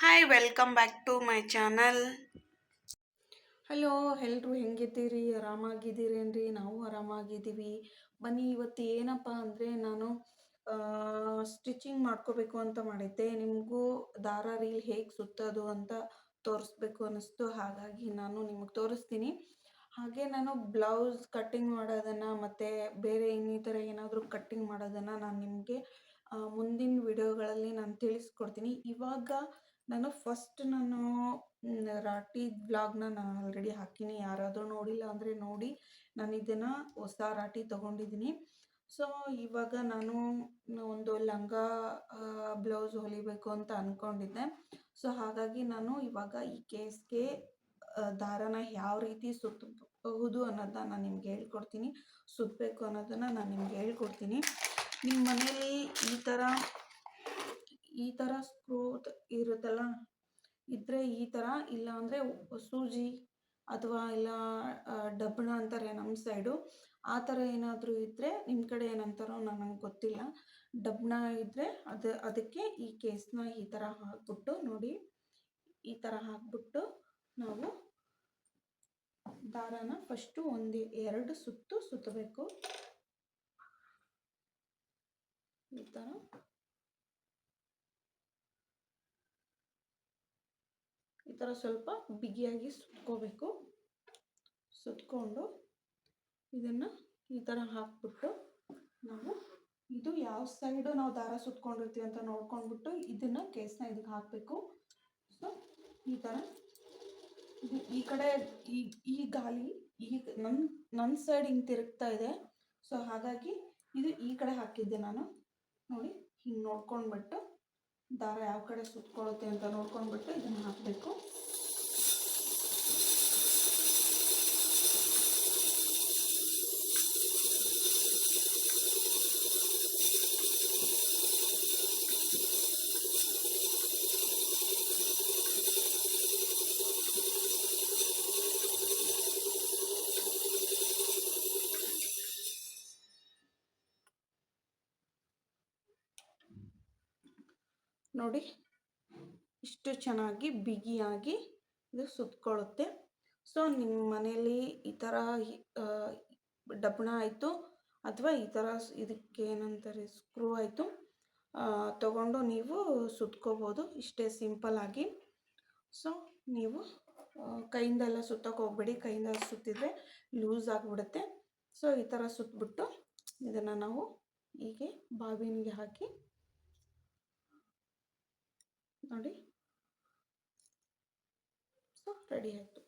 Hi welcome back to my channel hello ಎಲ್ಲರೂ ಹೆಂಗಿದ್ದೀರಿ? ಆರಾಮಾಗಿದ್ದೀರೇನ್ರಿ? ನಾವು ಆರಾಮಾಗಿದ್ದೀವಿ. ಬನ್ನಿ, ಇವತ್ತು ಏನಪ್ಪ ಅಂದರೆ ನಾನು ಸ್ಟಿಚಿಂಗ್ ಮಾಡ್ಕೋಬೇಕು ಅಂತ ಮಾಡಿದ್ದೆ. ನಿಮಗೂ ದಾರ ರೀಲ್ ಹೇಗೆ ಸುತ್ತೋದು ಅಂತ ತೋರಿಸ್ಬೇಕು ಅನ್ನಿಸ್ತು. ಹಾಗಾಗಿ ನಾನು ನಿಮಗೆ ತೋರಿಸ್ತೀನಿ. ಹಾಗೆ ನಾನು ಬ್ಲೌಸ್ ಕಟ್ಟಿಂಗ್ ಮಾಡೋದನ್ನು ಮತ್ತು ಬೇರೆ ಇನ್ನಿತರ ಏನಾದರೂ ಕಟ್ಟಿಂಗ್ ಮಾಡೋದನ್ನು ನಾನು ನಿಮಗೆ ಮುಂದಿನ ವಿಡಿಯೋಗಳಲ್ಲಿ ನಾನು ತಿಳಿಸ್ಕೊಡ್ತೀನಿ. ಇವಾಗ ನಾನು ಫಸ್ಟ್ ನಾನು ರಾಟಿ ಬ್ಲಾಗ್ನ ನಾನು ಆಲ್ರೆಡಿ ಹಾಕೀನಿ. ಯಾರಾದರೂ ನೋಡಿಲ್ಲ ಅಂದರೆ ನೋಡಿ. ನಾನು ಇದನ್ನು ಹೊಸ ರಾಟಿ ತೊಗೊಂಡಿದ್ದೀನಿ ಸೊ ಇವಾಗ ನಾನು ಒಂದು ಲಂಗ ಬ್ಲೌಸ್ ಹೊಲಿಬೇಕು ಅಂತ ಅಂದ್ಕೊಂಡಿದ್ದೆ ಸೊ ಹಾಗಾಗಿ ನಾನು ಇವಾಗ ಈ ಕೇಸ್ಗೆ ದಾರನ ಯಾವ ರೀತಿ ಸುತ್ತಬಹುದು ಅನ್ನೋದನ್ನ ನಾನು ನಿಮ್ಗೆ ಹೇಳ್ಕೊಡ್ತೀನಿ. ಸುತ್ತಬೇಕು ಅನ್ನೋದನ್ನು ನಾನು ನಿಮ್ಗೆ ಹೇಳ್ಕೊಡ್ತೀನಿ. ನಿಮ್ಮ ಮನೇಲಿ ಈ ಥರ ಈ ಥರ ಸ್ಕ್ರೂ ಇರುತ್ತಲ್ಲ? ಇದ್ರೆ ಈ ಥರ ಇಲ್ಲ ಅಂದರೆ ಸೂಜಿ ಅಥವಾ ಇಲ್ಲ ಡಬ್ಬಣ ಅಂತಾರೆ ನಮ್ಮ ಸೈಡು. ಆ ಥರ ಏನಾದರೂ ಇದ್ದರೆ ನಿಮ್ಮ ಕಡೆ ಏನಂತಾರೋ ನನಗೆ ಗೊತ್ತಿಲ್ಲ. ಡಬ್ಬಣ ಇದ್ದರೆ ಅದು, ಅದಕ್ಕೆ ಈ ಕೇಸ್ನ ಈ ಥರ ಹಾಕ್ಬಿಟ್ಟು ನೋಡಿ. ಈ ಥರ ಹಾಕ್ಬಿಟ್ಟು ನಾವು ದಾರಾನ ಫಸ್ಟು ಒಂದು ಎರಡು ಸುತ್ತು ಸುತ್ತಬೇಕು. ಈ ಥರ ಥರ ಸ್ವಲ್ಪ ಬಿಗಿಯಾಗಿ ಸುತ್ಕೋಬೇಕು. ಸುತ್ಕೊಂಡು ಇದನ್ನು ಈ ಥರ ಹಾಕ್ಬಿಟ್ಟು ನಾವು ಇದು ಯಾವ ಸೈಡು ನಾವು ದಾರ ಸುತ್ಕೊಂಡಿರ್ತೀವಿ ಅಂತ ನೋಡ್ಕೊಂಡ್ಬಿಟ್ಟು ಇದನ್ನು ಕೇಸನ ಇದಕ್ಕೆ ಹಾಕಬೇಕು. ಸೊ ಈ ಥರ ಇದು ಈ ಕಡೆ ಈ ಈ ಗಾಲಿ ಈ ನನ್ನ ನನ್ನ ಸೈಡ್ ಹಿಂಗೆ ತಿರುಗ್ತಾ ಇದೆ. ಸೊ ಹಾಗಾಗಿ ಇದು ಈ ಕಡೆ ಹಾಕಿದ್ದೆ ನಾನು. ನೋಡಿ, ಹಿಂಗೆ ನೋಡ್ಕೊಂಡ್ಬಿಟ್ಟು ದಾರ ಯಾವ ಕಡೆ ಸುತ್ಕೊಳ್ಳುತ್ತೆ ಅಂತ ನೋಡ್ಕೊಂಡ್ಬಿಟ್ಟು ಇದನ್ನು ಹಾಕಬೇಕು. ನೋಡಿ. ಇಷ್ಟು ಚೆನ್ನಾಗಿ ಬಿಗಿಯಾಗಿ ಇದು ಸುತ್ತಕೊಳ್ಳುತ್ತೆ ಸೊ, ನಿಮ್ಮ ಮನೇಲಿ ಈ ಥರ ಡಬ್ಬಣ ಆಯಿತು ಅಥವಾ ಈ ಥರ ಇದಕ್ಕೆ ಏನಂತಾರೆ, ಸ್ಕ್ರೂ ಆಯಿತು ತಗೊಂಡು ನೀವು ಸುತ್ಕೋಬೋದು. ಇಷ್ಟೇ ಸಿಂಪಲ್ಲಾಗಿ ಸೊ, ನೀವು ಕೈಯಿಂದೆಲ್ಲ ಸುತ್ತಕ್ಕೆ ಹೋಗ್ಬೇಡಿ. ಕೈಯಿಂದ ಸುತ್ತಿದ್ರೆ ಲೂಸ್ ಆಗಿಬಿಡುತ್ತೆ. ಸೊ, ಈ ಥರ ಸುತ್ತಬಿಟ್ಟು ಇದನ್ನು ನಾವು ಹೀಗೆ ಬಾವಿನಿಗೆ ಹಾಕಿ ನೋಡಿ. ಸೊ ರೆಡಿ ಆಯಿತು.